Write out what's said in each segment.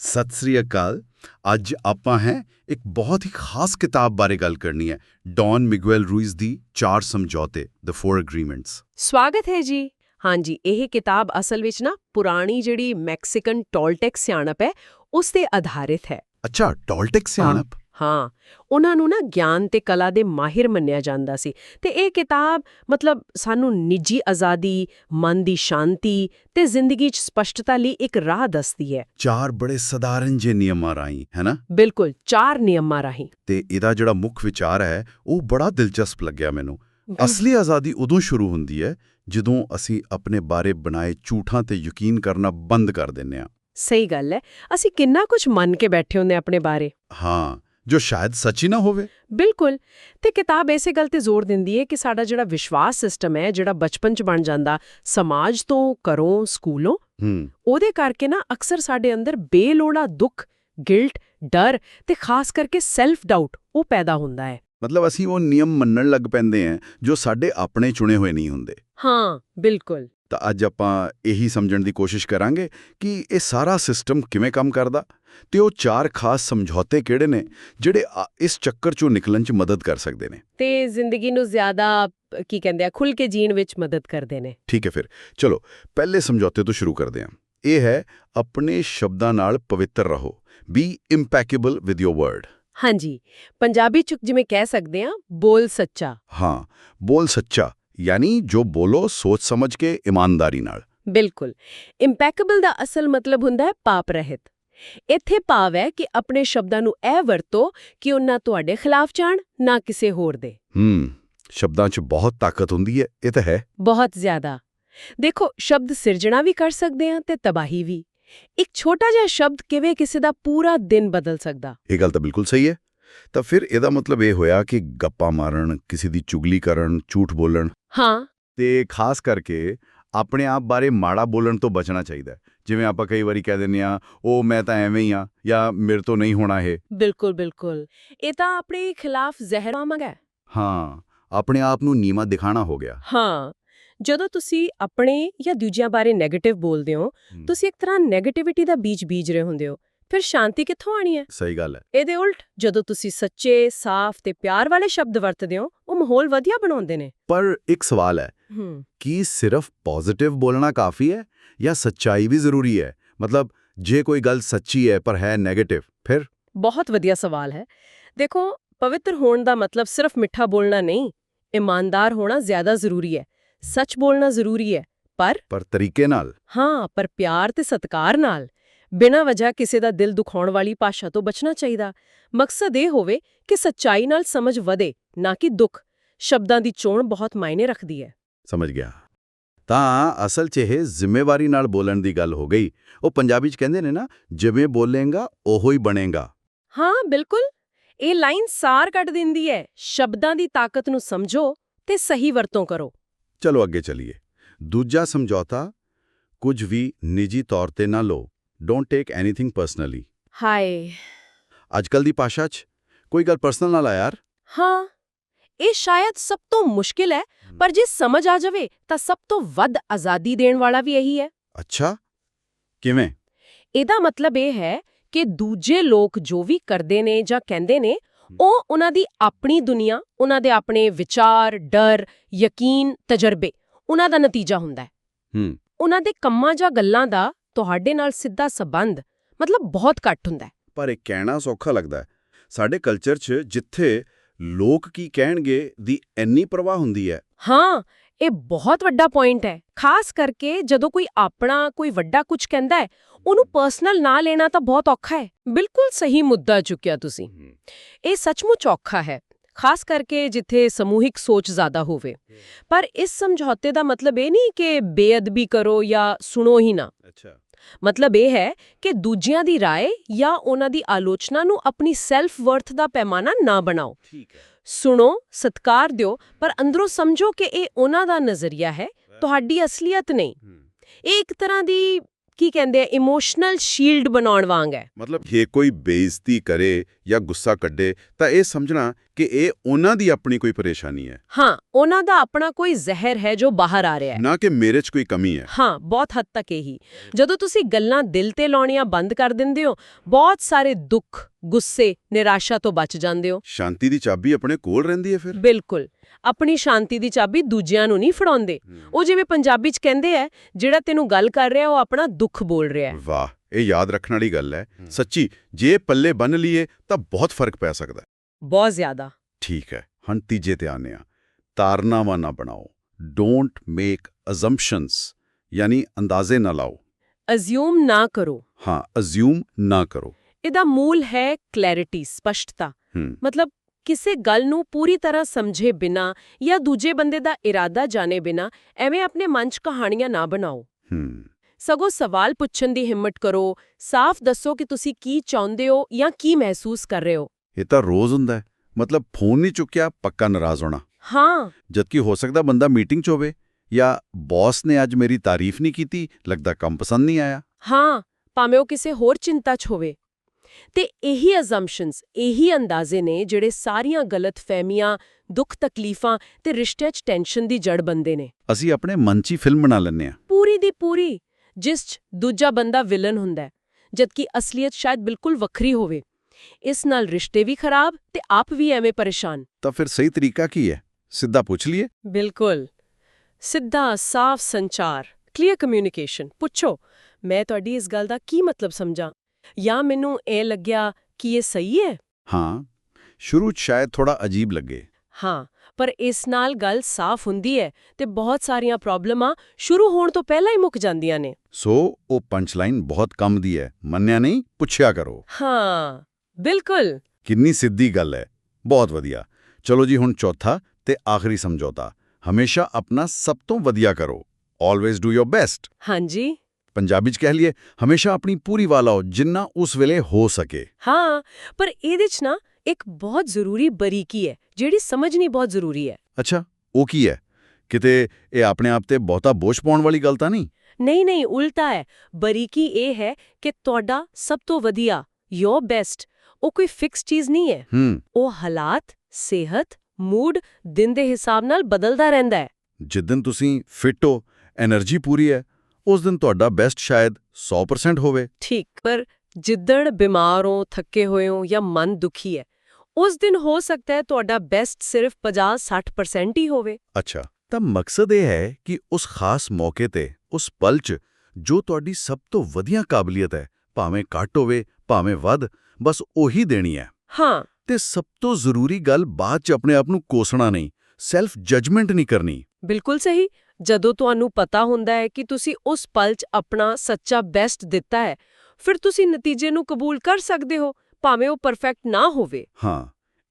ਸਤਿ ਸ੍ਰੀ ਅਕਾਲ। ਅੱਜ ਆਪਾਂ ਹੈ ਇੱਕ ਬਹੁਤ ਹੀ ਖਾਸ ਕਿਤਾਬ ਬਾਰੇ ਗੱਲ ਕਰਨੀ ਹੈ ਡੌਨ ਮਿਗੂਅਲ ਰੂਇਜ਼ ਦੀ ਚਾਰ ਸਮਝੌਤੇ ਦ ਫੋਰ ਐਗਰੀਮੈਂਟਸ ਸਵਾਗਤ ਹੈ ਜੀ। ਹਾਂਜੀ ਇਹ ਕਿਤਾਬ ਅਸਲ ਵਿੱਚ ਨਾ ਪੁਰਾਣੀ ਜਿਹੜੀ ਮੈਕਸੀਕਨ ਟੋਲਟੈਕ ਸਿਆਣਪ ਹੈ ਉਸ ਤੇ ਆਧਾਰਿਤ ਹੈ। ਅੱਛਾ ਟੋਲਟਿਕ ਸਿਆਣਪ? ਹਾਂ ਉਹਨਾਂ ਨੂੰ ਨਾ ਗਿਆਨ ਤੇ ਕਲਾ ਦੇ ਮਾਹਿਰ ਮੰਨਿਆ ਜਾਂਦਾ ਸੀ ਤੇ ਇਹ ਕਿਤਾਬ ਮਤਲਬ ਸਾਨੂੰ ਨਿੱਜੀ ਆਜ਼ਾਦੀ ਮਨ ਦੀ ਸ਼ਾਂਤੀ ਤੇ ਜ਼ਿੰਦਗੀ 'ਚ ਸਪਸ਼ਟਤਾ ਲਈ ਇੱਕ ਰਾਹ ਦੱਸਦੀ ਹੈ। ਚਾਰ ਬੜੇ ਸਧਾਰਨ ਜੇ ਨਿਯਮਾਂ ਰਾਹੀਂ ਹੈ ਨਾ? ਬਿਲਕੁਲ ਚਾਰ ਨਿਯਮਾਂ ਰਾਹੀਂ। ਤੇ ਇਹਦਾ ਜਿਹੜਾ ਮੁੱਖ ਵਿਚਾਰ ਹੈ ਉਹ ਬੜਾ ਦਿਲਚਸਪ ਲੱਗਿਆ ਮੈਨੂੰ। ਅਸਲੀ ਆਜ਼ਾਦੀ ਉਦੋਂ ਸ਼ੁਰੂ ਹੁੰਦੀ ਹੈ ਜਦੋਂ ਅਸੀਂ ਆਪਣੇ ਬਾਰੇ ਬਣਾਏ ਝੂਠਾਂ ਤੇ ਯਕੀਨ ਕਰਨਾ ਬੰਦ ਕਰ ਦਿੰਨੇ ਆ ਸਹੀ ਗੱਲ ਹੈ। ਅਸੀਂ ਕਿੰਨਾ ਕੁਝ ਮੰਨ ਕੇ ਬੈਠੇ ਹੁੰਦੇ ਆਪਣੇ ਬਾਰੇ। ਹਾਂ ਜੋ ਸ਼ਾਇਦ ਸੱਚ ਨਾ ਹੋਵੇ। ਬਿਲਕੁਲ। ਤੇ ਕਿਤਾਬ ਐਸੇ ਗੱਲ ਤੇ ਜ਼ੋਰ ਦਿੰਦੀ ਹੈ ਕਿ ਸਾਡਾ ਜਿਹੜਾ ਵਿਸ਼ਵਾਸ ਸਿਸਟਮ ਹੈ ਜਿਹੜਾ ਬਚਪਨ ਚ ਬਣ ਜਾਂਦਾ ਸਮਾਜ ਤੋਂ ਘਰੋਂ ਸਕੂਲੋਂ ਹੂੰ। ਉਹਦੇ ਕਰਕੇ ਨਾ ਅਕਸਰ ਸਾਡੇ ਅੰਦਰ ਬੇਲੋੜਾ ਦੁੱਖ ਗਿਲਟ ਡਰ ਤੇ ਖਾਸ ਕਰਕੇ ਸੈਲਫ ਡਾਊਟ ਉਹ ਪੈਦਾ ਹੁੰਦਾ ਹੈ। ਮਤਲਬ ਅਸੀਂ ਉਹ ਨਿਯਮ ਮੰਨਣ ਲੱਗ ਪੈਂਦੇ ਹਾਂ ਜੋ ਸਾਡੇ ਆਪਣੇ ਚੁਣੇ ਹੋਏ ਨਹੀਂ ਹੁੰਦੇ। ਹਾਂ ਬਿਲਕੁਲ। ਤਾਂ ਅੱਜ ਆਪਾਂ ਇਹੀ ਸਮਝਣ ਦੀ ਕੋਸ਼ਿਸ਼ ਕਰਾਂਗੇ ਕਿ ਇਹ ਸਾਰਾ ਸਿਸਟਮ ਕਿਵੇਂ ਕੰਮ ਕਰਦਾ ਤੇ ਉਹ ਚਾਰ ਖਾਸ ਸਮਝੌਤੇ ਕਿਹੜੇ ਨੇ ਜਿਹੜੇ ਇਸ ਚੱਕਰ ਚੋਂ ਨਿਕਲਣ 'ਚ ਮਦਦ ਕਰ ਸਕਦੇ ਨੇ। ਤੇ ਜ਼ਿੰਦਗੀ ਨੂੰ ਜ਼ਿਆਦਾ ਕੀ ਕਹਿੰਦੇ ਆ ਖੁੱਲ ਕੇ ਜੀਣ ਵਿੱਚ ਮਦਦ ਕਰਦੇ ਨੇ। ਠੀਕ ਹੈ ਫਿਰ। ਚਲੋ ਪਹਿਲੇ ਸਮਝੌਤੇ ਤੋਂ ਸ਼ੁਰੂ ਕਰਦੇ ਹਾਂ। ਇਹ ਹੈ ਆਪਣੇ ਸ਼ਬਦਾਂ ਨਾਲ ਪਵਿੱਤਰ ਰਹੋ। Be impeccable with your word ਹਾਂਜੀ। ਪੰਜਾਬੀ ਚ ਜਿਵੇਂ ਕਹਿ ਸਕਦੇ ਆ ਬੋਲ ਸੱਚਾ। ਹਾਂ ਬੋਲ ਸੱਚਾ। ਯਾਨੀ ਜੋ ਬੋਲੋ ਸੋਚ ਸਮਝ ਕੇ ਇਮਾਨਦਾਰੀ ਨਾਲ। ਬਿਲਕੁਲ। ਇੰਪੈਕੇਬਲ ਦਾ ਅਸਲ ਮਤਲਬ ਹੁੰਦਾ ਹੈ ਪਾਪ ਰਹਿਤ। ਇੱਥੇ ਭਾਵ ਹੈ ਕਿ ਆਪਣੇ ਸ਼ਬਦਾਂ ਨੂੰ ਇਹ ਵਰਤੋ ਕਿ ਉਹਨਾਂ ਤੁਹਾਡੇ ਖਿਲਾਫ ਜਾਣ ਨਾ ਕਿਸੇ ਹੋਰ ਦੇ। ਹੂੰ ਸ਼ਬਦਾਂ 'ਚ ਬਹੁਤ ਤਾਕਤ ਹੁੰਦੀ ਹੈ ਇਹ ਤਾਂ ਹੈ। ਬਹੁਤ ਜ਼ਿਆਦਾ। ਦੇਖੋ ਸ਼ਬਦ ਸਿਰਜਣਾ ਵੀ ਕਰ ਸਕਦੇ ਆ ਤੇ ਤਬਾਹੀ ਵੀ। ਇੱਕ ਛੋਟਾ ਜਿਹਾ ਸ਼ਬਦ ਕਿਵੇਂ ਕਿਸੇ ਦਾ ਪੂਰਾ ਦਿਨ ਬਦਲ ਸਕਦਾ? ਇਹ ਗੱਲ ਤਾਂ ਬਿਲਕੁਲ ਸਹੀ ਹੈ। ਤਾਂ ਫਿਰ ਇਹਦਾ ਮਤਲਬ ਇਹ ਹੋਇਆ ਕਿ ਗੱਪਾਂ ਮਾਰਨ ਕਿਸੇ ਦੀ ਚੁਗਲੀ ਕਰਨ ਝੂਠ ਬੋਲਣ ਹਾਂ। ਤੇ ਖਾਸ ਕਰਕੇ ਆਪਣੇ ਆਪ ਬਾਰੇ ਮਾੜਾ ਬੋਲਣ ਤੋਂ ਬਚਣਾ ਚਾਹੀਦਾ ਹੈ। ਜਿਵੇਂ ਆਪਾਂ ਕਈ ਵਾਰੀ ਕਹਿ ਦਿੰਦੇ ਆ ਉਹ ਮੈਂ ਤਾਂ ਐਵੇਂ ਹੀ ਆ ਜਾਂ ਮੇਰੇ ਤੋਂ ਨਹੀਂ ਹੋਣਾ ਇਹ। ਬਿਲਕੁਲ ਬਿਲਕੁਲ। ਇਹ ਤਾਂ ਆਪਣੇ ਖਿਲਾਫ ਜ਼ਹਿਰ ਮੰਗਾ ਹਾਂ। ਆਪਣੇ ਆਪ ਨੂੰ ਨੀਮਾ ਦਿਖਾਣਾ ਹੋ ਗਿਆ। ਹਾਂ। ਜਦੋਂ ਤੁਸੀਂ ਆਪਣੇ ਜਾਂ ਦੂਜਿਆਂ ਬਾਰੇ 네ਗੇਟਿਵ ਬੋਲਦੇ ਹੋ ਹੂੰ। ਤੁਸੀਂ ਇੱਕ ਤਰ੍ਹਾਂ 네ਗੇਟਿਵਿਟੀ ਦਾ ਬੀਜ ਬੀਜ ਰਹੇ ਹੁੰਦੇ ਹੋ। ਫਿਰ ਸ਼ਾਂਤੀ ਕਿੱਥੋਂ ਆਣੀ ਹੈ? ਸਹੀ ਗੱਲ ਹੈ। ਇਹਦੇ ਉਲਟ ਜਦੋਂ ਤੁਸੀਂ ਸੱਚੇ ਸਾਫ਼ ਤੇ ਪਿਆਰ ਵਾਲੇ ਸ਼ਬਦ ਵਰਤਦੇ ਹੋ ਉਹ ਮਾਹੌਲ ਵਧੀਆ ਬਣਾਉਂਦੇ ਨੇ। ਪਰ ਇੱਕ ਸਵਾਲ ਹੈ ਕੀ ਸਿਰਫ ਪੋਜ਼ਿਟਿਵ ਬੋਲਣਾ ਕਾਫੀ ਹੈ ਜਾਂ ਸੱਚਾਈ ਵੀ ਜ਼ਰੂਰੀ ਹੈ? ਮਤਲਬ ਜੇ ਕੋਈ ਗੱਲ ਸੱਚੀ ਹੈ ਪਰ ਹੈ 네ਗੇਟਿਵ ਫਿਰ? ਬਹੁਤ ਵਧੀਆ ਸਵਾਲ ਹੈ। ਦੇਖੋ ਪਵਿੱਤਰ ਹੋਣ ਦਾ ਮਤਲਬ ਸਿਰਫ ਮਿੱਠਾ ਬੋਲਣਾ ਨਹੀਂ ਇਮਾਨਦਾਰ ਹੋਣਾ ਜ਼ਿਆਦਾ ਜ਼ਰੂਰੀ ਹੈ। ਸੱਚ ਬੋਲਣਾ ਜ਼ਰੂਰੀ ਹੈ ਪਰ ਪਰ ਤਰੀਕੇ ਨਾਲ। ਹਾਂ ਪਰ ਪਿਆਰ ਤੇ ਸਤਿਕਾਰ ਨਾਲ। ਬਿਨਾਂ ਵਜ੍ਹਾ ਕਿਸੇ ਦਾ ਦਿਲ ਦੁਖਾਉਣ ਵਾਲੀ ਭਾਸ਼ਾ ਤੋਂ ਬਚਣਾ ਚਾਹੀਦਾ। ਮਕਸਦ ਇਹ ਹੋਵੇ ਕਿ ਸੱਚਾਈ ਨਾਲ ਸਮਝ ਵਧੇ ਨਾ ਕਿ ਦੁੱਖ। ਸ਼ਬਦਾਂ ਦੀ ਚੋਣ ਬਹੁਤ ਮਾਇਨੇ ਰੱਖਦੀ ਹੈ। ਸਮਝ ਗਿਆ। ਤਾਂ ਅਸਲ 'ਚ ਇਹ ਜ਼ਿੰਮੇਵਾਰੀ ਨਾਲ ਬੋਲਣ ਦੀ ਗੱਲ ਹੋ ਗਈ। ਉਹ ਪੰਜਾਬੀ 'ਚ ਕਹਿੰਦੇ ਨੇ ਨਾ ਜਿਵੇਂ ਬੋਲੇਗਾ ਉਹੋ ਹੀ ਬਣੇਗਾ। ਹਾਂ ਬਿਲਕੁਲ। ਇਹ ਲਾਈਨ ਸਾਰ ਕੱਢ ਦਿੰਦੀ ਹੈ। ਸ਼ਬਦਾਂ ਦੀ ਤਾਕਤ ਨੂੰ ਸਮਝੋ ਤੇ ਸਹੀ ਵਰਤੋਂ ਕਰੋ। ਚਲੋ ਅੱਗੇ ਚਲੀਏ। ਦੂਜਾ ਸਮਝੌਤਾ ਕੁਝ ਵੀ ਨਿੱਜੀ ਤੌਰ ਤੇ ਨਾ ਲਓ। ਡੋਨਟ ਟੇਕ ਐਨੀਥਿੰਗ ਪਰਸਨਲੀ ਹਾਏ ਅੱਜਕੱਲ ਦੀ ਭਾਸ਼ਾ 'ਚ ਕੋਈ ਗੱਲ ਪਰਸਨਲ ਨਾ ਲਾ ਯਾਰ ਹਾਂ ਇਹ ਸ਼ਾਇਦ ਸਭ ਤੋਂ ਮੁਸ਼ਕਿਲ ਹੈ ਪਰ ਜੇ ਸਮਝ ਆ ਜਾਵੇ ਤਾਂ ਸਭ ਤੋਂ ਵੱਧ ਆਜ਼ਾਦੀ ਦੇਣ ਵਾਲਾ ਵੀ ਇਹੀ ਹੈ ਅੱਛਾ ਕਿਵੇਂ ਇਹਦਾ ਮਤਲਬ ਇਹ ਹੈ ਕਿ ਦੂਜੇ ਲੋਕ ਜੋ ਵੀ ਕਰਦੇ ਨੇ ਜਾਂ ਕਹਿੰਦੇ ਨੇ ਉਹ ਉਹਨਾਂ ਦੀ ਆਪਣੀ ਦੁਨੀਆ ਉਹਨਾਂ ਦੇ ਆਪਣੇ ਵਿਚਾਰ ਡਰ ਯਕੀਨ ਤਜਰਬੇ ਉਹਨਾਂ ਦਾ ਨਤੀਜਾ ਹੁੰਦਾ ਹੈ ਹੂੰ ਉਹਨਾਂ ਦੇ ਕੰਮਾਂ ਜਾਂ ਗੱਲਾਂ ਦਾ ਤੁਹਾਡੇ ਨਾਲ ਸਿੱਧਾ ਸਬੰਧ ਮਤਲਬ ਬਹੁਤ ਘੱਟ ਹੁੰਦਾ ਪਰ ਇਹ ਕਹਿਣਾ ਸੌਖਾ ਲੱਗਦਾ ਸਾਡੇ ਕਲਚਰ 'ਚ ਜਿੱਥੇ ਲੋਕ ਕੀ ਕਹਿਣਗੇ ਦੀ ਇੰਨੀ ਪਰਵਾਹ ਹੁੰਦੀ ਹੈ। ਹਾਂ ਇਹ ਬਹੁਤ ਵੱਡਾ ਪੁਆਇੰਟ ਹੈ। ਖਾਸ ਕਰਕੇ ਜਦੋਂ ਕੋਈ ਆਪਣਾ ਕੋਈ ਵੱਡਾ ਕੁਝ ਕਹਿੰਦਾ ਹੈ ਉਹਨੂੰ ਪਰਸਨਲ ਨਾ ਲੈਣਾ ਤਾਂ ਬਹੁਤ ਔਖਾ ਹੈ। ਬਿਲਕੁਲ ਸਹੀ ਮੁੱਦਾ ਚੁੱਕਿਆ ਤੁਸੀਂ। ਇਹ ਸੱਚਮੁੱਚ ਔਖਾ ਹੈ। ਖਾਸ ਕਰਕੇ ਜਿੱਥੇ ਸਮੂਹਿਕ ਸੋਚ ਜ਼ਿਆਦਾ ਹੋਵੇ ਪਰ ਇਸ ਸਮਝੌਤੇ ਦਾ ਮਤਲਬ ਇਹ ਨਹੀਂ ਕਿ ਬੇਅਦਬੀ ਕਰੋ ਜਾਂ ਸੁਣੋ ਹੀ ਨਾ ਅੱਛਾ ਮਤਲਬ ਇਹ ਹੈ ਕਿ ਦੂਜਿਆਂ ਦੀ رائے ਜਾਂ ਉਹਨਾਂ ਦੀ ਆਲੋਚਨਾ ਨੂੰ ਆਪਣੀ ਸੈਲਫ ਵਰਥ ਦਾ ਪੈਮਾਨਾ ਨਾ ਬਣਾਓ ਠੀਕ ਹੈ ਸੁਣੋ ਸਤਕਾਰ ਦਿਓ ਪਰ ਅੰਦਰੋਂ ਸਮਝੋ ਕਿ ਇਹ ਉਹਨਾਂ ਦਾ ਨਜ਼ਰੀਆ ਹੈ ਤੁਹਾਡੀ ਅਸਲੀਅਤ ਨਹੀਂ ਇਹ ਇੱਕ ਤਰ੍ਹਾਂ ਦੀ ਕੀ ਕਹਿੰਦੇ ਆ? ਇਮੋਸ਼ਨਲ ਸ਼ੀਲਡ ਬਣਾਉਣ ਵਾਂਗ ਹੈ। ਮਤਲਬ ਜੇ ਕੋਈ ਬੇਇੱਜ਼ਤੀ ਕਰੇ ਜਾਂ ਗੁੱਸਾ ਕੱਢੇ ਤਾਂ ਇਹ ਸਮਝਣਾ ਕਿ ਇਹ ਉਹਨਾਂ ਦੀ ਆਪਣੀ ਕੋਈ ਪਰੇਸ਼ਾਨੀ ਹੈ। ਹਾਂ ਉਹਨਾਂ ਦਾ ਆਪਣਾ ਕੋਈ ਜ਼ਹਿਰ ਹੈ ਜੋ ਬਾਹਰ ਆ ਰਿਹਾ ਹੈ। ਨਾ ਕਿ ਮੇਰੇ 'ਚ ਕੋਈ ਕਮੀ ਹੈ। ਹਾਂ ਬਹੁਤ ਹੱਦ ਤੱਕ ਇਹੀ। ਜਦੋਂ ਤੁਸੀਂ ਗੱਲਾਂ ਦਿਲ ਤੇ ਲਾਉਣੀਆਂ ਬੰਦ ਕਰ ਦਿੰਦੇ ਹੋ ਬਹੁਤ ਸਾਰੇ ਦੁੱਖ ਗੁੱਸੇ ਨਿਰਾਸ਼ਾ ਤੋਂ ਬਚ ਜਾਂਦੇ ਹੋ। ਸ਼ਾਂਤੀ ਦੀ ਚਾਬੀ ਆਪਣੇ ਕੋਲ ਰਹਿੰਦੀ ਹੈ ਫਿਰ? ਬਿਲਕੁਲ। ਆਪਣੀ ਸ਼ਾਂਤੀ ਦੀ ਚਾਬੀ ਦੂਜਿਆਂ ਨੂੰ ਨਹੀਂ ਫੜਾਉਂਦੇ। ਉਹ ਜਿਵੇਂ ਪੰਜਾਬੀ 'ਚ ਕਹਿੰਦੇ ਆ ਜਿਹੜਾ ਤੈਨੂੰ ਗੱਲ ਕਰ ਰਿਹਾ ਉਹ ਆਪਣਾ ਦੁੱਖ ਬੋਲ ਰਿਹਾ ਹੈ। ਵਾਹ ਇਹ ਯਾਦ ਰੱਖਣ ਵਾਲੀ ਗੱਲ ਹੈ। ਸੱਚੀ ਜੇ ਪੱਲੇ ਬੰਨ ਲਈਏ ਤਾਂ ਬਹੁਤ ਫ਼ਰਕ ਪੈ ਸਕਦਾ। ਬਹੁਤ ਜ਼ਿਆਦਾ। ਠੀਕ ਹੈ ਹੁਣ ਤੀਜੇ ਤੇ ਆਨੇ ਆ। ਤਾਰਨਾਵਾ ਨਾ ਬਣਾਓ। ਡੋਂਟ ਮੇਕ ਅਜ਼ੰਪਸ਼ਨਸ ਯਾਨੀ ਅੰਦਾਜ਼ੇ ਨਾ ਲਾਓ। ਅਜ਼ਿਊਮ ਨਾ ਕਰੋ। ਹਾਂ ਅਜ਼ਿਊਮ ਨਾ ਕਰੋ। ਇਹਦਾ ਮੂਲ ਹੈ ਕਲੈਰਿਟੀ ਸਪਸ਼ਟਤਾ। ਮਤਲਬ ਕਿਸੇ ਗੱਲ ਨੂੰ ਪੂਰੀ ਤਰ੍ਹਾਂ ਸਮਝੇ ਬਿਨਾ ਜਾਂ ਦੂਜੇ ਬੰਦੇ ਦਾ ਇਰਾਦਾ ਜਾਣੇ ਬਿਨਾ ਐਵੇਂ ਆਪਣੇ ਮਨ 'ਚ ਕਹਾਣੀਆਂ ਨਾ ਬਣਾਓ। ਸਗੋਂ ਸਵਾਲ ਪੁੱਛਣ ਦੀ ਹਿੰਮਤ ਕਰੋ ਸਾਫ਼ ਦੱਸੋ ਕਿ ਤੁਸੀਂ ਕੀ ਚਾਹੁੰਦੇ ਹੋ ਜਾਂ ਕੀ ਮਹਿਸੂਸ ਕਰ ਰਹੇ ਹੋ। ਇਹ ਤਾਂ ਰੋਜ਼ ਹੁੰਦਾ ਹੈ। ਮਤਲਬ ਫੋਨ ਨਹੀਂ ਚੁੱਕਿਆ ਪੱਕਾ ਨਾਰਾਜ਼ ਹੋਣਾ। ਹਾਂ। ਜਦਕਿ ਹੋ ਸਕਦਾ ਬੰਦਾ ਮੀਟਿੰਗ 'ਚ ਹੋਵੇ ਜਾਂ ਬੌਸ ਨੇ ਅੱਜ ਮੇਰੀ ਤਾਰੀਫ ਨਹੀਂ ਕੀਤੀ ਲੱਗਦਾ ਕੰਮ ਪਸੰਦ ਨਹੀਂ ਆਇਆ। ਹਾਂ ਭਾਵੇਂ ਉਹ ਕਿਸੇ ਹੋਰ ਚਿੰਤਾ 'ਚ ਹੋਵੇ। ਤੇ ਇਹੀ ਅਜ਼ੰਪਸ਼ਨਸ ਇਹੀ ਅੰਦਾਜ਼ੇ ਨੇ ਜਿਹੜੇ ਸਾਰੀਆਂ ਗਲਤ ਫਹਿਮੀਆਂ ਦੁੱਖ ਤਕਲੀਫਾਂ ਤੇ ਰਿਸ਼ਤਿਆਂ 'ਚ ਟੈਨਸ਼ਨ ਦੀ ਜੜ ਬੰਦੇ ਨੇ। ਅਸੀਂ ਆਪਣੇ ਮਨ 'ਚ ਫਿਲਮ ਬਣਾ ਲੈਂਦੇ ਆ ਪੂਰੀ ਦੀ ਪੂਰੀ ਜਿਸ 'ਚ ਦੂਜਾ ਬੰਦਾ ਵਿਲਨ ਹੁੰਦਾ ਜਦਕਿ ਅਸਲੀਅਤ ਸ਼ਾਇਦ ਬਿਲਕੁਲ ਵੱਖਰੀ ਹੋਵੇ। ਇਸ ਨਾਲ ਰਿਸ਼ਤੇ ਵੀ ਖਰਾਬ ਤੇ ਆਪ ਵੀ ਐਵੇਂ ਪਰੇਸ਼ਾਨ। ਤਾਂ ਫਿਰ ਸਹੀ ਤਰੀਕਾ ਕੀ ਹੈ? ਸਿੱਧਾ ਪੁੱਛ ਲਈਏ? ਬਿਲਕੁਲ। ਸਿੱਧਾ ਸਾਫ਼ ਸੰਚਾਰ ਕਲੀਅਰ ਕਮਿਊਨੀਕੇਸ਼ਨ ਪੁੱਛੋ ਮੈਂ ਤੁਹਾਡੀ ਇਸ ਗੱਲ ਦਾ ਕੀ ਮਤਲਬ ਸਮਝਾਂ? ਜਾਂ ਮੈਨੂੰ ਇਹ ਲੱਗਿਆ ਕਿ ਇਹ ਸਹੀ ਹੈ? ਹਾਂ ਸ਼ੁਰੂ 'ਚ ਸ਼ਾਇਦ ਥੋੜਾ ਅਜੀਬ ਲੱਗੇ। ਹਾਂ ਪਰ ਇਸ ਨਾਲ ਗੱਲ ਸਾਫ਼ ਹੁੰਦੀ ਹੈ ਤੇ ਬਹੁਤ ਸਾਰੀਆਂ ਪ੍ਰੋਬਲਮਾਂ ਸ਼ੁਰੂ ਹੋਣ ਤੋਂ ਪਹਿਲਾਂ ਹੀ ਮੁੱਕ ਜਾਂਦੀਆਂ ਨੇ। ਸੋ ਉਹ ਪੰਚ ਲਾਈਨ ਬਹੁਤ ਕੰਮ ਦੀ ਹੈ। ਮੰਨਿਆ ਨਹੀਂ? ਪੁੱਛਿਆ ਕਰੋ। ਹਾਂ ਬਿਲਕੁਲ। ਕਿੰਨੀ ਸਿੱਧੀ ਗੱਲ ਹੈ। ਬਹੁਤ ਵਧੀਆ। ਚਲੋ ਜੀ ਹੁਣ ਚੌਥਾ ਤੇ ਆਖਰੀ ਸਮਝੌਤਾ। ਹਮੇਸ਼ਾ ਆਪਣਾ ਸਭ ਤੋਂ ਵਧੀਆ ਕਰੋ। ਆਲਵੇਜ਼ ਡੂ ਯੋਰ ਬੈਸਟ ਹਾਂਜੀ। ਪੰਜਾਬੀ ਚ ਕਹਿ ਲਈਏ ਹਮੇਸ਼ਾ ਆਪਣੀ ਪੂਰੀ ਵਾਲਾਓ ਜਿੰਨਾ ਉਸ ਵੇਲੇ ਹੋ ਸਕੇ। ਹਾਂ ਪਰ ਇਹਦੇ ਚ ਨਾ ਇੱਕ ਬਹੁਤ ਜ਼ਰੂਰੀ ਬਰੀਕੀ ਹੈ ਜਿਹੜੀ ਸਮਝਣੀ ਬਹੁਤ ਜ਼ਰੂਰੀ ਹੈ। ਅੱਛਾ ਉਹ ਕੀ ਹੈ? ਕਿਤੇ ਇਹ ਆਪਣੇ ਆਪ ਤੇ ਬਹੁਤਾ ਬੋਝ ਪਾਉਣ ਵਾਲੀ ਗੱਲ ਤਾਂ ਨਹੀਂ? ਨਹੀਂ ਨਹੀਂ ਉਲਟਾ ਹੈ। ਬਰੀਕੀ ਇਹ ਹੈ ਕਿ ਤੁਹਾਡਾ ਸਭ ਤੋਂ ਵਧੀਆ ਯੋਰ ਬੈਸਟ ਉਹ ਕੋਈ ਫਿਕਸ ਚੀਜ਼ ਨਹੀਂ ਹੈ। ਉਹ ਹਾਲਾਤ ਸਿਹਤ ਮੂਡ ਦਿਨ ਦੇ ਹਿਸਾਬ ਨਾਲ ਬਦਲਦਾ ਰਹਿੰਦਾ ਹੈ। ਜਿੱਦਨ ਤੁਸੀਂ ਫਿਟ ਹੋ એનર્ਜੀ ਪੂਰੀ ਹੈ ਉਸ ਦਿਨ ਤੁਹਾਡਾ ਬੈਸਟ ਸ਼ਾਇਦ 100% ਹੋਵੇ। ਠੀਕ ਪਰ ਜਿੱਦਣ ਬਿਮਾਰ ਹੋ ਥੱਕੇ ਹੋਏ ਹੋ ਜਾਂ ਮਨ ਦੁਖੀ ਹੈ ਉਸ ਦਿਨ ਹੋ ਸਕਦਾ ਹੈ ਤੁਹਾਡਾ ਬੈਸਟ ਸਿਰਫ 50-60% ਹੀ ਹੋਵੇ। ਅੱਛਾ ਤਾਂ ਮਕਸਦ ਇਹ ਹੈ ਕਿ ਉਸ ਖਾਸ ਮੌਕੇ ਤੇ ਉਸ ਪਲ 'ਚ ਜੋ ਤੁਹਾਡੀ ਸਭ ਤੋਂ ਵਧੀਆ ਕਾਬਲੀਅਤ ਹੈ ਭਾਵੇਂ ਘੱਟ ਹੋਵੇ ਭਾਵੇਂ ਵੱਧ ਬਸ ਉਹੀ ਦੇਣੀ ਹੈ। ਹਾਂ। ਤੇ ਸਭ ਤੋਂ ਜ਼ਰੂਰੀ ਗੱਲ ਬਾਅਦ 'ਚ ਆਪਣੇ ਆਪ ਨੂੰ ਕੋਸਣਾ ਨਹੀਂ ਸੈਲਫ ਜਜਮੈਂਟ ਨਹੀਂ ਕਰਨੀ। ਬਿਲਕੁਲ ਸਹੀ। ਜਦੋਂ ਤੁਹਾਨੂੰ ਪਤਾ ਹੁੰਦਾ ਹੈ ਕਿ ਤੁਸੀਂ ਉਸ ਪਲ 'ਚ ਆਪਣਾ ਸੱਚਾ ਬੈਸਟ ਦਿੱਤਾ ਹੈ ਫਿਰ ਤੁਸੀਂ ਨਤੀਜੇ ਨੂੰ ਕਬੂਲ ਕਰ ਸਕਦੇ ਹੋ ਭਾਵੇਂ ਉਹ ਪਰਫੈਕਟ ਨਾ ਹੋਵੇ। ਹਾਂ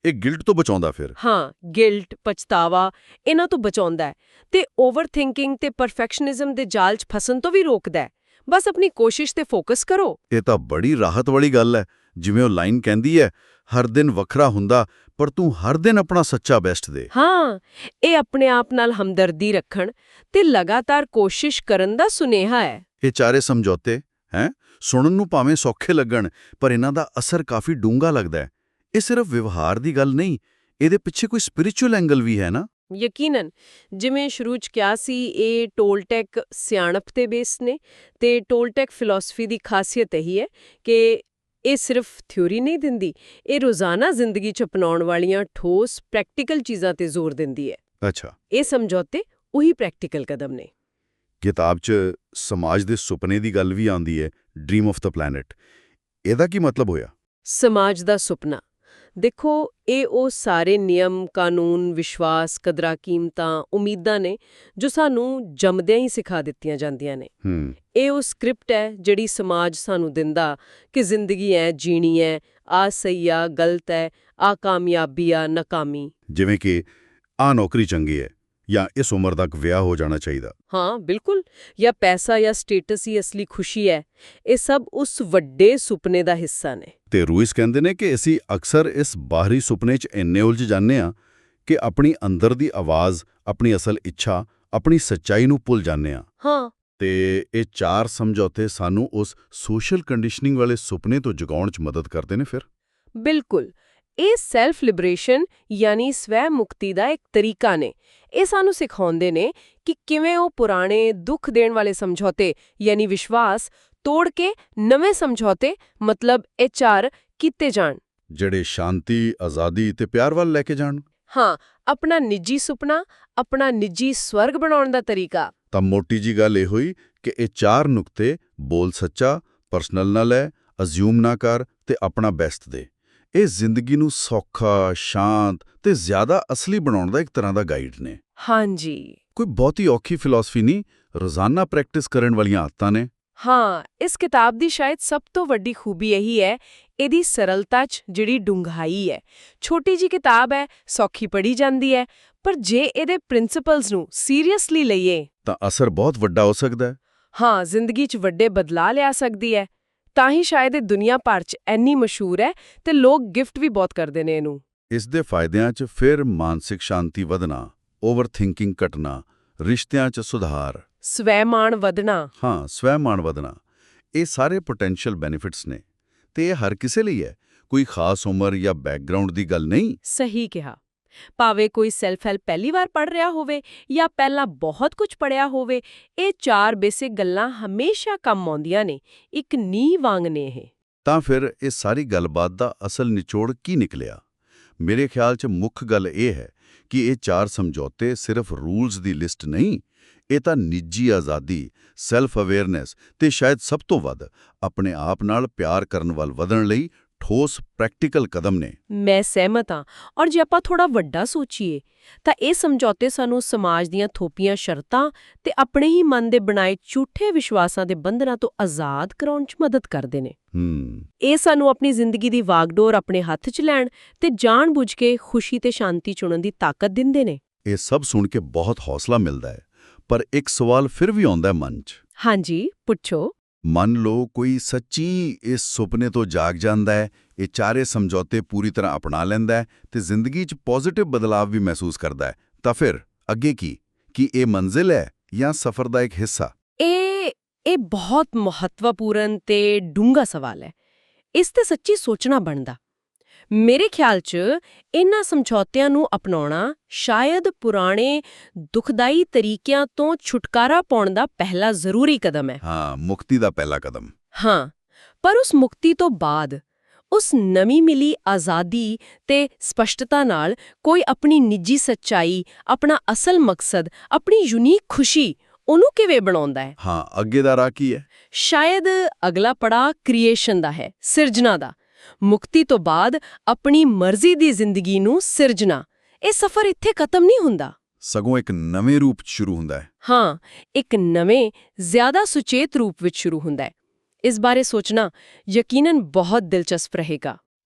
ਇਹ ਗਿਲਟ ਤੋਂ ਬਚਾਉਂਦਾ ਫਿਰ। ਹਾਂ ਗਿਲਟ ਪਛਤਾਵਾ ਇਹਨਾਂ ਤੋਂ ਬਚਾਉਂਦਾ ਹੈ ਤੇ ਓਵਰਥਿੰਕਿੰਗ ਤੇ ਪਰਫੈਕਸ਼ਨਿਜ਼ਮ ਦੇ ਜਾਲ 'ਚ ਫਸਣ ਤੋਂ ਵੀ ਰੋਕਦਾ ਹੈ। ਬਸ ਆਪਣੀ ਕੋਸ਼ਿਸ਼ ਤੇ ਫੋਕਸ ਕਰੋ। ਇਹ ਤਾਂ ਬੜੀ ਰਾਹਤ ਵਾਲੀ ਗੱਲ ਹੈ ਜਿਵੇਂ ਉਹ ਲਾਈਨ ਕਹਿੰਦੀ ਹੈ ਹਰ ਦਿਨ ਵੱਖਰਾ ਹੁੰਦਾ ਪਰ ਤੂੰ ਹਰ ਦਿਨ ਆਪਣਾ ਸੱਚਾ ਬੈਸਟ ਦੇ। ਹਾਂ ਇਹ ਆਪਣੇ ਆਪ ਨਾਲ ਹਮਦਰਦੀ ਰੱਖਣ ਤੇ ਲਗਾਤਾਰ ਕੋਸ਼ਿਸ਼ ਕਰਨ ਦਾ ਸੁਨੇਹਾ ਹੈ। ਇਹ ਚਾਰੇ ਸਮਝੌਤੇ ਹੈ? ਸੁਣਨ ਨੂੰ ਭਾਵੇਂ ਸੌਖੇ ਲੱਗਣ ਪਰ ਇਹਨਾਂ ਦਾ ਅਸਰ ਕਾਫੀ ਡੂੰਘਾ ਲੱਗਦਾ ਹੈ। ਇਹ ਸਿਰਫ ਵਿਵਹਾਰ ਦੀ ਗੱਲ ਨਹੀਂ ਇਹਦੇ ਪਿੱਛੇ ਕੋਈ ਸਪਿਰਿਚੁਅਲ ਐਂਗਲ ਵੀ ਹੈ ਨਾ? ਯਕੀਨਨ ਜਿਵੇਂ ਸ਼ੁਰੂ ਚ ਕਿਹਾ ਸੀ ਇਹ ਟੋਲਟੈਕ ਸਿਆਣਪ ਤੇ ਬੇਸ ਨੇ ਤੇ ਟੋਲਟੈਕ ਫਿਲਾਸਫੀ ਦੀ ਖਾਸੀਅਤ ਇਹੀ ਹੈ ਕਿ ਇਹ ਸਿਰਫ ਥਿਉਰੀ ਨਹੀਂ ਦਿੰਦੀ ਇਹ ਰੋਜ਼ਾਨਾ ਜ਼ਿੰਦਗੀ ਚ ਅਪਣਾਉਣ ਵਾਲੀਆਂ ਠੋਸ ਪ੍ਰੈਕਟੀਕਲ ਚੀਜ਼ਾਂ ਤੇ ਜ਼ੋਰ ਦਿੰਦੀ ਹੈ। ਅੱਛਾ। ਇਹ ਸਮਝੌਤੇ ਉਹੀ ਪ੍ਰੈਕਟੀਕਲ ਕਦਮ ਨੇ। ਕਿਤਾਬ 'ਚ ਸਮਾਜ ਦੇ ਸੁਪਨੇ ਦੀ ਗੱਲ ਵੀ ਆਉਂਦੀ ਹੈ ਡ੍ਰੀਮ ਆਫ ਦਾ ਪਲੈਨਟ ਇਹਦਾ ਕੀ ਮਤਲਬ ਹੋਇਆ? ਸਮਾਜ ਦਾ ਸੁਪਨਾ। ਦੇਖੋ ਇਹ ਉਹ ਸਾਰੇ ਨਿਯਮ ਕਾਨੂੰਨ ਵਿਸ਼ਵਾਸ ਕਦਰਾਂ ਕੀਮਤਾਂ ਉਮੀਦਾਂ ਨੇ ਜੋ ਸਾਨੂੰ ਜੰਮਦਿਆਂ ਹੀ ਸਿਖਾ ਦਿੱਤੀਆਂ ਜਾਂਦੀਆਂ ਨੇ। ਹੂੰ। ਇਹ ਉਹ ਸਕ੍ਰਿਪਟ ਹੈ ਜਿਹੜੀ ਸਮਾਜ ਸਾਨੂੰ ਦਿੰਦਾ ਕਿ ਜ਼ਿੰਦਗੀ ਐ ਜੀਣੀ ਐ ਆ ਸਹੀ ਆ ਗਲਤ ਐ ਆ ਕਾਮਯਾਬੀ ਆ ਨਾਕਾਮੀ। ਜਿਵੇਂ ਕਿ ਆ ਨੌਕਰੀ ਚੰਗੀ ਹੈ ਜਾਂ ਇਸ ਉਮਰ ਤੱਕ ਵਿਆਹ ਹੋ ਜਾਣਾ ਚਾਹੀਦਾ। ਹਾਂ ਬਿਲਕੁਲ। ਜਾਂ ਪੈਸਾ ਜਾਂ ਸਟੇਟਸ ਹੀ ਅਸਲੀ ਖੁਸ਼ੀ ਹੈ। ਇਹ ਸਭ ਉਸ ਵੱਡੇ ਸੁਪਨੇ ਦਾ ਹਿੱਸਾ ਨੇ। ਤੇ ਰੂਇਸ ਕਹਿੰਦੇ ਨੇ ਕਿ ਅਸੀਂ ਅਕਸਰ ਇਸ ਬਾਹਰੀ ਸੁਪਨੇ 'ਚ ਇੰਨੇ ਉਲਝ ਜਾਂਦੇ ਆ ਕਿ ਆਪਣੀ ਅੰਦਰ ਦੀ ਆਵਾਜ਼ ਆਪਣੀ ਅਸਲ ਇੱਛਾ ਆਪਣੀ ਸੱਚਾਈ ਨੂੰ ਭੁੱਲ ਜਾਂਦੇ ਆ ਹਾਂ। ਤੇ ਇਹ ਚਾਰ ਸਮਝੌਤੇ ਸਾਨੂੰ ਉਸ ਸੋਸ਼ਲ ਕੰਡੀਸ਼ਨਿੰਗ ਵਾਲੇ ਸੁਪਨੇ ਤੋਂ ਜਗਾਉਣ 'ਚ ਮਦਦ ਕਰਦੇ ਨੇ ਫਿਰ। ਬਿਲਕੁਲ। ਇਹ ਸੈਲਫ ਲਿਬਰੇਸ਼ਨ ਯਾਨੀ ਸਵੈ ਮੁਕਤੀ ਦਾ ਇੱਕ ਤਰੀਕਾ ਨੇ। ਇਹ ਸਾਨੂੰ ਸਿਖਾਉਂਦੇ ਨੇ ਕਿ ਕਿਵੇਂ ਉਹ ਪੁਰਾਣੇ ਦੁੱਖ ਦੇਣ ਵਾਲੇ ਸਮਝੌਤੇ ਯਾਨੀ ਵਿਸ਼ਵਾਸ ਤੋੜ ਕੇ ਨਵੇਂ ਸਮਝੌਤੇ ਮਤਲਬ ਐਚਆਰ ਕੀਤੇ ਜਾਣ। ਜਿਹੜੇ ਸ਼ਾਂਤੀ ਆਜ਼ਾਦੀ ਤੇ ਪਿਆਰ ਵੱਲ ਲੈ ਕੇ ਜਾਣ। ਹਾਂ ਆਪਣਾ ਨਿੱਜੀ ਸੁਪਨਾ ਆਪਣਾ ਨਿੱਜੀ ਸਵਰਗ ਬਣਾਉਣ ਦਾ ਤਰੀਕਾ। ਤਾਂ ਮੋਟੀ ਜੀ ਗੱਲ ਇਹ ਹੋਈ ਕਿ ਇਹ ਚਾਰ ਨੁਕਤੇ ਬੋਲ ਸੱਚਾ ਪਰਸਨਲ ਨਾ ਲੈ ਅਜ਼ਿਊਮ ਨਾ ਕਰ ਤੇ ਆਪਣਾ ਬੈਸਟ ਦੇ। ਇਹ ਜ਼ਿੰਦਗੀ ਨੂੰ ਸੌਖਾ ਸ਼ਾਂਤ ਤੇ ਜ਼ਿਆਦਾ ਅਸਲੀ ਬਣਾਉਣ ਦਾ ਇੱਕ ਤਰ੍ਹਾਂ ਦਾ ਗਾਈਡ ਨੇ। ਹਾਂਜੀ। ਕੋਈ ਬਹੁਤੀ ਔਖੀ ਫਿਲਾਸਫੀ ਨਹੀਂ ਰੋਜ਼ਾਨਾ ਪ੍ਰੈਕਟਿਸ ਕਰਨ ਵਾਲੀਆਂ ਆਦਤਾਂ ਨੇ। ਹਾਂ ਇਸ ਕਿਤਾਬ ਦੀ ਸ਼ਾਇਦ ਸਭ ਤੋਂ ਵੱਡੀ ਖੂਬੀ ਇਹੀ ਹੈ ਇਹਦੀ ਸਰਲਤਾ 'ਚ ਜਿਹੜੀ ਡੂੰਘਾਈ ਹੈ। ਛੋਟੀ ਜੀ ਕਿਤਾਬ ਹੈ ਸੌਖੀ ਪੜੀ ਜਾਂਦੀ ਹੈ ਪਰ ਜੇ ਇਹਦੇ ਪ੍ਰਿੰਸੀਪਲਸ ਨੂੰ ਸੀਰੀਅਸਲੀ ਲਈਏ ਤਾਂ ਅਸਰ ਬਹੁਤ ਵੱਡਾ ਹੋ ਸਕਦਾ ਹੈ। ਹਾਂ ਜ਼ਿੰਦਗੀ 'ਚ ਵੱਡੇ ਬਦਲਾਅ ਲਿਆ ਸਕਦੀ ਹੈ। ਤਾਂ ਹੀ ਸ਼ਾਇਦ ਇਹ ਦੁਨੀਆ ਭਰ 'ਚ ਇੰਨੀ ਮਸ਼ਹੂਰ ਹੈ ਤੇ ਲੋਕ ਗਿਫਟ ਵੀ ਬਹੁਤ ਕਰਦੇ ਨੇ ਇਹਨੂੰ। ਇਸ ਦੇ ਫਾਇਦਿਆਂ 'ਚ ਫਿਰ ਮਾਨਸਿਕ ਸ਼ਾਂਤੀ ਵਧਣਾ ਓਵਰਥਿੰਕਿੰਗ ਘਟਣਾ ਰਿਸ਼ਤਿਆਂ 'ਚ ਸੁਧਾਰ। ਸਵੈਮਾਣ ਵਧਣਾ। ਹਾਂ ਸਵੈਮਾਨ ਵਧਣਾ। ਇਹ ਸਾਰੇ ਪੋਟੈਂਸ਼ੀਅਲ ਬੈਨੀਫਿਟਸ ਨੇ। ਤੇ ਇਹ ਹਰ ਕਿਸੇ ਲਈ ਹੈ? ਕੋਈ ਖਾਸ ਉਮਰ ਜਾਂ ਬੈਕਗ੍ਰਾਉਂਡ ਦੀ ਗੱਲ ਨਹੀਂ? ਸਹੀ ਕਿਹਾ। ਭਾਵੇਂ ਕੋਈ ਸੈਲਫ ਹੈਲਪ ਪਹਿਲੀ ਵਾਰ ਪੜ ਰਿਹਾ ਹੋਵੇ ਜਾਂ ਪਹਿਲਾਂ ਬਹੁਤ ਕੁਝ ਪੜਿਆ ਹੋਵੇ, ਇਹ ਚਾਰ ਬੇਸਿਕ ਗੱਲਾਂ ਹਮੇਸ਼ਾ ਕੰਮ ਆਉਂਦੀਆਂ ਨੇ, ਇੱਕ ਨੀਂਹ ਵਾਂਗ ਨੇ ਇਹ। ਤਾਂ ਫਿਰ ਇਹ ਸਾਰੀ ਗੱਲਬਾਤ ਦਾ ਅਸਲ ਨਿਚੋੜ ਕੀ ਨਿਕਲਿਆ? ਮੇਰੇ ਖਿਆਲ 'ਚ ਮੁੱਖ ਗੱਲ ਇਹ ਹੈ ਕਿ ਇਹ ਚਾਰ ਸਮਝੌਤੇ ਸਿਰਫ ਰੂਲਸ ਦੀ ਲਿਸਟ ਨਹੀਂ, ਇਹ ਤਾਂ ਨਿੱਜੀ ਆਜ਼ਾਦੀ ਸੈਲਫ ਅਵੇਅਰਨੈਸ ਤੇ ਸ਼ਾਇਦ ਸਭ ਤੋਂ ਵੱਧ ਆਪਣੇ ਆਪ ਨਾਲ ਪਿਆਰ ਕਰਨ ਵੱਲ ਵਧਣ ਲਈ ਠੋਸ ਪ੍ਰੈਕਟੀਕਲ ਕਦਮ ਨੇ ਮੈਂ ਸਹਿਮਤ ਹਾਂ ਔਰ ਜੇ ਆਪਾਂ ਥੋੜਾ ਵੱਡਾ ਸੋਚੀਏ ਤਾਂ ਇਹ ਸਮਝੌਤੇ ਸਾਨੂੰ ਸਮਾਜ ਦੀਆਂ ਥੋਪੀਆਂ ਸ਼ਰਤਾਂ ਤੇ ਆਪਣੇ ਹੀ ਮਨ ਦੇ ਬਣਾਏ ਝੂਠੇ ਵਿਸ਼ਵਾਸਾਂ ਦੇ ਬੰਧਨਾਂ ਤੋਂ ਆਜ਼ਾਦ ਕਰਾਉਣ 'ਚ ਮਦਦ ਕਰਦੇ ਨੇ ਹੂੰ ਇਹ ਸਾਨੂੰ ਆਪਣੀ ਜ਼ਿੰਦਗੀ ਦੀ ਵਾਗਡੋਰ ਆਪਣੇ ਹੱਥ 'ਚ ਲੈਣ ਤੇ ਜਾਣ-ਬੁੱਝ ਕੇ ਖੁਸ਼ੀ ਤੇ ਸ਼ਾਂਤੀ ਚੁਣਨ ਦੀ ਤਾਕਤ ਦਿੰਦੇ ਨੇ ਇਹ ਸਭ ਸੁਣ ਕੇ ਬਹੁਤ ਹੌਸਲਾ ਮਿਲਦਾ ਹੈ ਪਰ ਇੱਕ ਸਵਾਲ ਫਿਰ ਵੀ ਆਉਂਦਾ ਹੈ ਮਨ 'ਚ ਹਾਂਜੀ ਪੁੱਛੋ ਮੰਨ ਲਓ ਕੋਈ ਸੱਚੀ ਇਸ ਸੁਪਨੇ ਤੋਂ ਜਾਗ ਜਾਂਦਾ ਹੈ, ਇਹ ਚਾਰੇ ਸਮਝੌਤੇ ਪੂਰੀ ਤਰ੍ਹਾਂ ਅਪਣਾ ਲੈਂਦਾ ਹੈ ਤੇ ਜ਼ਿੰਦਗੀ 'ਚ ਪੋਜ਼ਿਟਿਵ ਬਦਲਾਅ ਵੀ ਮਹਿਸੂਸ ਕਰਦਾ ਹੈ। ਤਾਂ ਫਿਰ ਅੱਗੇ ਕੀ? ਕਿ ਇਹ ਮੰਜ਼ਿਲ ਹੈ ਜਾਂ ਸਫ਼ਰ ਦਾ ਇੱਕ ਹਿੱਸਾ? ਇਹ ਇਹ ਬਹੁਤ ਮਹੱਤਵਪੂਰਨ ਤੇ ਡੂੰਘਾ ਸਵਾਲ ਹੈ। ਇਸ ਤੇ ਸੱਚੀ ਸੋਚਣਾ ਬਣਦਾ। ਮੇਰੇ ਖਿਆਲ 'ਚ ਇਹਨਾਂ ਸਮਝੌਤਿਆਂ ਨੂੰ ਅਪਣਾਉਣਾ ਸ਼ਾਇਦ ਪੁਰਾਣੇ ਦੁਖਦਾਈ ਤਰੀਕਿਆਂ ਤੋਂ ਛੁਟਕਾਰਾ ਪਾਉਣ ਦਾ ਪਹਿਲਾ ਜ਼ਰੂਰੀ ਕਦਮ ਹੈ। ਹਾਂ ਮੁਕਤੀ ਦਾ ਪਹਿਲਾ ਕਦਮ। ਹਾਂ ਪਰ ਉਸ ਮੁਕਤੀ ਤੋਂ ਬਾਅਦ ਉਸ ਨਵੀਂ ਮਿਲੀ ਆਜ਼ਾਦੀ ਤੇ ਸਪਸ਼ਟਤਾ ਨਾਲ ਕੋਈ ਆਪਣੀ ਨਿੱਜੀ ਸੱਚਾਈ ਆਪਣਾ ਅਸਲ ਮਕਸਦ ਆਪਣੀ ਯੂਨੀਕ ਖੁਸ਼ੀ ਉਹਨੂੰ ਕਿਵੇਂ ਬਣਾਉਂਦਾ ਹੈ? ਹਾਂ ਅੱਗੇ ਦਾ ਰਾਹ ਕੀ ਹੈ? ਸ਼ਾਇਦ ਅਗਲਾ ਪੜਾ ਕ੍ਰੀਏਸ਼ਨ ਦਾ ਹੈ ਸਿਰਜਣਾ ਦਾ। ਮੁਕਤੀ ਤੋਂ ਬਾਅਦ ਆਪਣੀ ਮਰਜ਼ੀ ਦੀ ਜ਼ਿੰਦਗੀ ਨੂੰ ਸਿਰਜਣਾ। ਇਹ ਸਫ਼ਰ ਇੱਥੇ ਖਤਮ ਨਹੀਂ ਹੁੰਦਾ। ਸਗੋਂ ਇੱਕ ਨਵੇਂ ਰੂਪ 'ਚ ਸ਼ੁਰੂ ਹੁੰਦਾ ਹੈ। ਹਾਂ ਇੱਕ ਨਵੇਂ ਜ਼ਿਆਦਾ ਸੁਚੇਤ ਰੂਪ ਵਿੱਚ ਸ਼ੁਰੂ ਹੁੰਦਾ ਹੈ। ਇਸ ਬਾਰੇ ਸੋਚਣਾ ਯਕੀਨਨ ਬਹੁਤ ਦਿਲਚਸਪ ਰਹੇਗਾ।